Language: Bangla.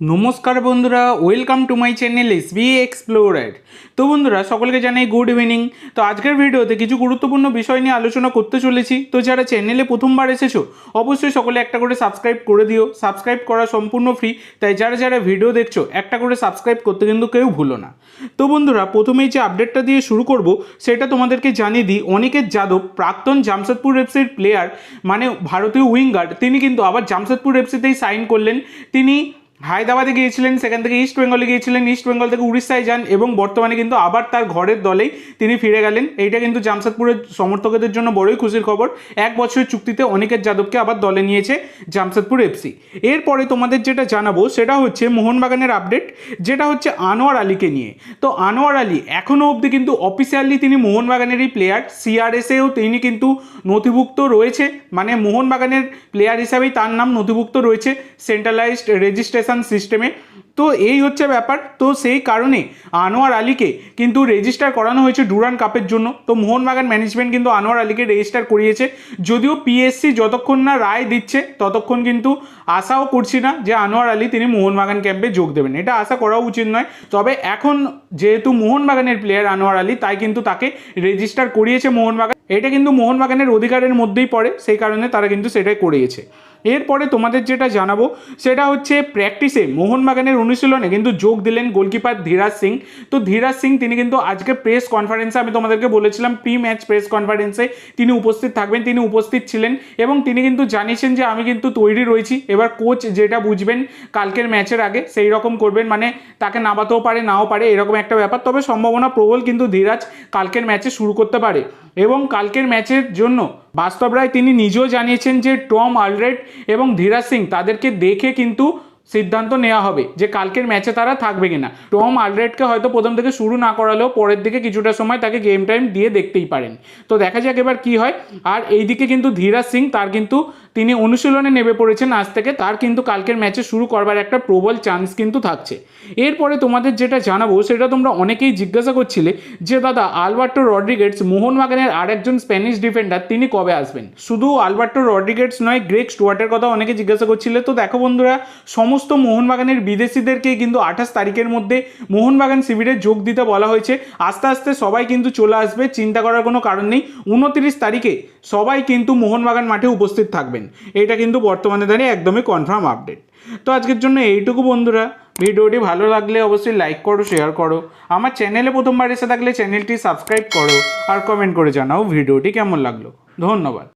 নমস্কার বন্ধুরা welcome to my channel S B explorer তো বন্ধুরা, সকলকে জানাই গুড ইভিনিং তো আজকের ভিডিওতে কিছু গুরুত্বপূর্ণ বিষয় নিয়ে আলোচনা করতে চলেছি। তো যারা চ্যানেলে প্রথমবার এসেছ, অবশ্যই সকলে একটা করে সাবস্ক্রাইব করে দিও। সাবস্ক্রাইব করা সম্পূর্ণ ফ্রি তাই যারা যারা ভিডিও দেখছ, একটা করে সাবস্ক্রাইব করতে কিন্তু কেউ ভুলো না। তো বন্ধুরা, প্রথমেই যে আপডেটটা দিয়ে শুরু করব, সেটা তোমাদেরকে জানিয়ে দিই, অনিকেত যাদব, প্রাক্তন জামশেদপুর এফসির প্লেয়ার মানে ভারতীয় উইঙ্গার তিনি কিন্তু আবার জামশেদপুর এফসিতেই সাইন করলেন। তিনি হায়দ্রাবাদে গিয়েছিলেন, সেখান থেকে ইস্ট বেঙ্গলে গিয়েছিলেন ইস্ট বেঙ্গল থেকে উড়িষ্যায় যান এবং বর্তমানে কিন্তু আবার তার ঘরের দলেই তিনি ফিরে গেলেন। এইটা কিন্তু জামশেদপুরের সমর্থকদের জন্য বড়ই খুশির খবর। এক বছরের চুক্তিতে অনিকেত যাদবকে আবার দলে নিয়েছে জামশেদপুর এফসি এরপরে তোমাদের যেটা জানাব, সেটা হচ্ছে মোহনবাগানের আপডেট যেটা হচ্ছে আনোয়ার আলীকে নিয়ে। তো আনোয়ার আলী এখনও অবধি কিন্তু অফিসিয়ালি তিনি মোহনবাগানেরই প্লেয়ার সিআরএসেও তিনি কিন্তু নথিভুক্ত রয়েছে। মানে মোহনবাগানের প্লেয়ার হিসাবেই তার নাম নথিভুক্ত রয়েছে। সেন্ট্রালাইজড রেজিস্ট্রেশন সিস্টেমে। তো এই হচ্ছে ব্যাপার। তো সেই কারণে আনোয়ার আলীকে কিন্তু রেজিস্টার করানো হয়েছে ডুরান কাপের জন্য। তো মোহনবাগান ম্যানেজমেন্ট কিন্তু আনোয়ার আলীকে রেজিস্টার করিয়েছে। যদিও পিএসসি যতক্ষণ না রায় দিচ্ছে, ততক্ষণ কিন্তু আশাও করছি না যে আনোয়ার আলী তিনি মোহনবাগান ক্যাম্পে যোগ দেবেন। এটা আশা করা উচিত নয়। তবে এখন যেহেতু মোহনবাগানের প্লেয়ার আনোয়ার আলী, তাই কিন্তু তাকে রেজিস্টার করিয়েছে মোহনবাগান। এটা কিন্তু মোহনবাগানের অধিকারের মধ্যেই পড়ে। সেই কারণে তারা কিন্তু সেটাই করিয়েছে। এরপরে তোমাদের যেটা জানাব, সেটা হচ্ছে প্র্যাকটিসে মোহনবাগানের অনুশীলনে কিন্তু যোগ দিলেন গোলকিপার ধীরাজ সিং। তো ধীরাজ সিং, তিনি কিন্তু আজকে প্রেস কনফারেন্সে আমি তোমাদেরকে বলেছিলাম প্রি ম্যাচ প্রেস কনফারেন্সে তিনি উপস্থিত থাকবেন, তিনি উপস্থিত ছিলেন এবং তিনি কিন্তু জানিয়েছেন যে আমি কিন্তু তৈরি রয়েছি। এবার কোচ যেটা বুঝবেন, কালকের ম্যাচের আগে সেই রকম করবেন মানে তাকে নামাতেও পারে, নাও পারে, এরকম একটা ব্যাপার। তবে সম্ভাবনা প্রবল কিন্তু ধীরাজ কালকের ম্যাচে শুরু করতে পারে এবং কালকের ম্যাচের জন্য বাস্তব রায় তিনি নিজেও জানিয়েছেন যে টম আলরেড এবং ধীরাজ সিং তাদেরকে দেখে কিন্তু সিদ্ধান্ত নেওয়া হবে যে কালকের ম্যাচে তারা থাকবে কিনা। টম আলরেডকে হয়তো প্রথম থেকে শুরু না করালেও পরের দিকে কিছুটা সময় তাকে গেম টাইম দিয়ে দেখতেই পারেন। তো দেখা যাক এবার কি হয়। আর এইদিকে কিন্তু ধীরাজ সিং তার কিন্তু তিনি অনুশীলনে নেমে পড়েছেন আজ থেকে, তার কিন্তু কালকের ম্যাচে শুরু করবার একটা প্রবল চান্স কিন্তু থাকছে। এরপরে তোমাদের যেটা জানাব, সেটা তোমরা অনেকেই জিজ্ঞাসা করছিলে যে, দাদা, আলবার্টো রড্রিগেটস মোহনবাগানের আরেকজন স্প্যানিশ ডিফেন্ডার তিনি কবে আসবেন? শুধু আলবার্টো রড্রিগেটস নয় গ্রেক স্টুয়ার্টের কথা অনেকে জিজ্ঞাসা করছিলে। তো দেখো বন্ধুরা, সমস্ত মোহনবাগানের বিদেশিদেরকেই কিন্তু আঠাশ তারিখের মধ্যে মোহনবাগান শিবিরে যোগ দিতে বলা হয়েছে। আস্তে আস্তে সবাই কিন্তু চলে আসবে, চিন্তা করার কোনো কারণ নেই। উনত্রিশ তারিখে সবাই কিন্তু মোহনবাগান মাঠে উপস্থিত থাকবেন। এটা কিন্তু বর্তমানে দাঁড়িয়ে একদমই কনফার্ম আপডেট তো আজকের জন্য এইটুকু বন্ধুরা। ভিডিওটি ভালো লাগলে অবশ্যই লাইক করো শেয়ার করো। আমার চ্যানেলে প্রথমবার এসে থাকলে চ্যানেলটি সাবস্ক্রাইব করো আর কমেন্ট করে জানাও ভিডিওটি কেমন লাগল। ধন্যবাদ।